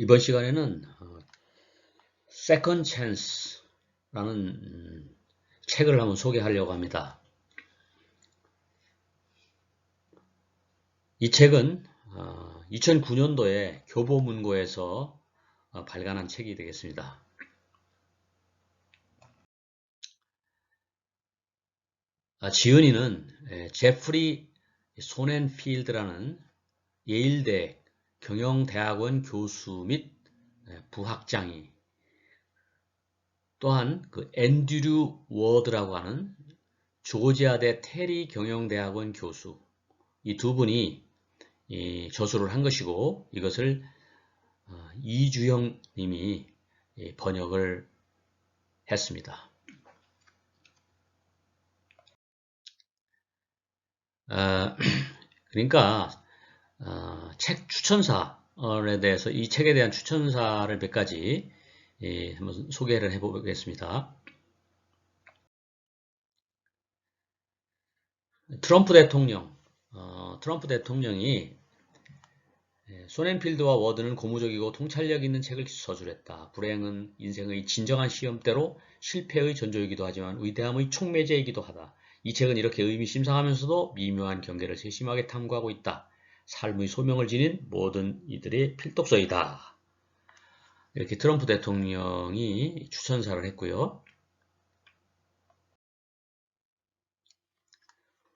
이번 시간에는 어, Second Chance라는 음, 책을 한번 소개하려고 합니다. 이 책은 2009년도에 어, 교보문고에서 어, 발간한 책이 되겠습니다. 아, 지은이는 제프리 소넨필드라는 예일대 경영대학원 교수 및 부학장이 또한 그 앤드류 워드라고 하는 조지아대 테리 경영대학원 교수 이 두 분이 이 저술을 한 것이고 이것을 어, 이주영 님이 번역을 했습니다. 어, 그러니까 어, 책 추천사에 대해서 이 책에 대한 추천사를 몇 가지 예, 한번 소개를 해보겠습니다. 트럼프 대통령, 어, 트럼프 대통령이 예, 소넨필드와 워드는 고무적이고 통찰력 있는 책을 서술했다. 불행은 인생의 진정한 시험대로 실패의 전조이기도 하지만 위대함의 촉매제이기도 하다. 이 책은 이렇게 의미심상하면서도 미묘한 경계를 세심하게 탐구하고 있다. 삶의 소명을 지닌 모든 이들의 필독서이다. 이렇게 트럼프 대통령이 추천사를 했고요.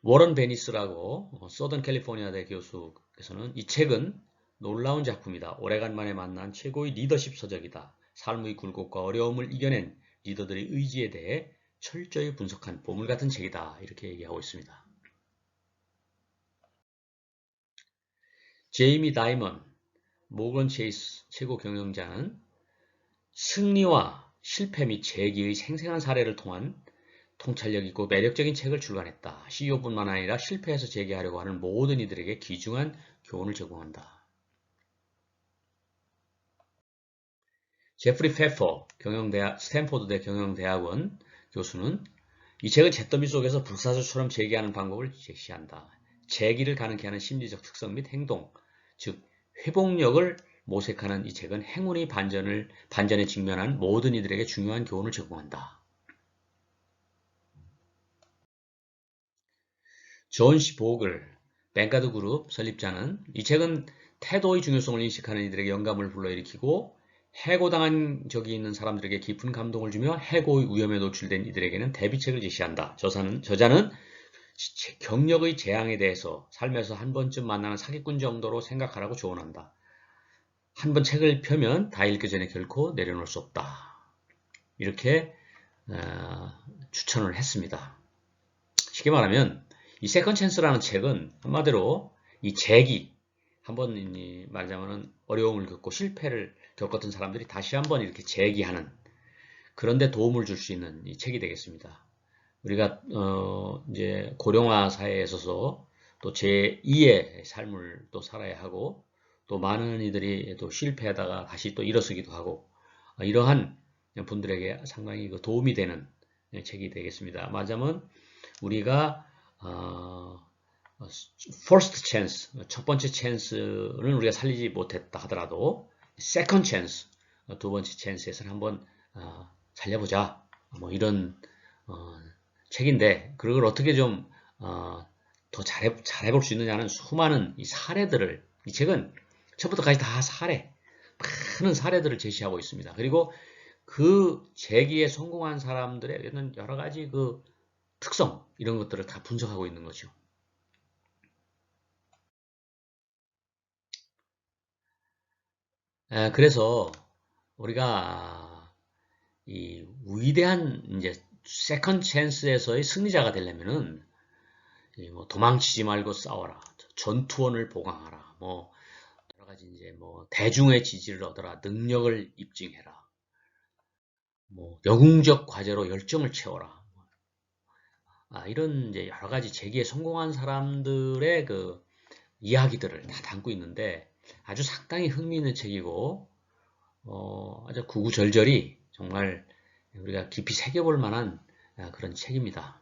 워런 베니스라고 서던 캘리포니아대 교수께서는 이 책은 놀라운 작품이다. 오래간만에 만난 최고의 리더십 서적이다. 삶의 굴곡과 어려움을 이겨낸 리더들의 의지에 대해 철저히 분석한 보물 같은 책이다. 이렇게 얘기하고 있습니다. 제이미 다이먼, 모건 체이스 최고 경영자는 승리와 실패 및 재기의 생생한 사례를 통한 통찰력 있고 매력적인 책을 출간했다. CEO뿐만 아니라 실패해서 재기하려고 하는 모든 이들에게 귀중한 교훈을 제공한다. 제프리 페퍼 경영대학 스탠포드대 경영대학원 교수는 이 책은 잿더미 속에서 불사조처럼 재기하는 방법을 제시한다. 재기를 가능케 하는 심리적 특성 및 행동, 즉 회복력을 모색하는 이 책은 행운의 반전을 반전에 직면한 모든 이들에게 중요한 교훈을 제공한다. 존 시 보글, 뱅가드 그룹 설립자는 이 책은 태도의 중요성을 인식하는 이들에게 영감을 불러일으키고 해고당한 적이 있는 사람들에게 깊은 감동을 주며 해고의 위험에 노출된 이들에게는 대비책을 제시한다. 저자는, 저자는 경력의 재앙에 대해서 삶에서 한 번쯤 만나는 사기꾼 정도로 생각하라고 조언한다. 한 번 책을 펴면 다 읽기 전에 결코 내려놓을 수 없다. 이렇게 어, 추천을 했습니다. 쉽게 말하면 이 세컨 찬스라는 책은 한마디로 이 재기 한번 말하자면 어려움을 겪고 실패를 겪었던 사람들이 다시 한번 이렇게 재기하는 그런데 도움을 줄 수 있는 이 책이 되겠습니다. 우리가 어 이제 고령화 사회에 있어서 또 제2의 삶을 또 살아야 하고 또 많은 이들이 또 실패하다가 다시 또 일어서기도 하고 어, 이러한 분들에게 상당히 그 도움이 되는 책이 되겠습니다. 맞으면 우리가 어, first chance, 첫 번째 찬스는 우리가 살리지 못했다 하더라도 second chance, 두 번째 찬스에서는 한번 어, 살려보자. 뭐 이런 어, 책인데 그걸 어떻게 좀 어, 더 잘해, 잘해볼 수 있느냐는 수많은 이 사례들을 이 책은 첫부터까지 다 사례 많은 사례들을 제시하고 있습니다. 그리고 그 재기에 성공한 사람들의 여러 가지 그 특성 이런 것들을 다 분석하고 있는 거죠. 그래서 우리가 이 위대한 이제 세컨 찬스에서의 승리자가 되려면은 뭐 도망치지 말고 싸워라. 전투원을 보강하라. 뭐 여러 가지 이제 뭐 대중의 지지를 얻어라. 능력을 입증해라. 뭐 영웅적 과제로 열정을 채워라. 아, 이런 이제 여러 가지 재기에 성공한 사람들의 그 이야기들을 다 담고 있는데 아주 상당히 흥미있는 책이고 어, 아주 구구절절히 정말 우리가 깊이 새겨볼 만한 아, 그런 책입니다.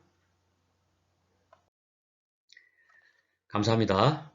감사합니다.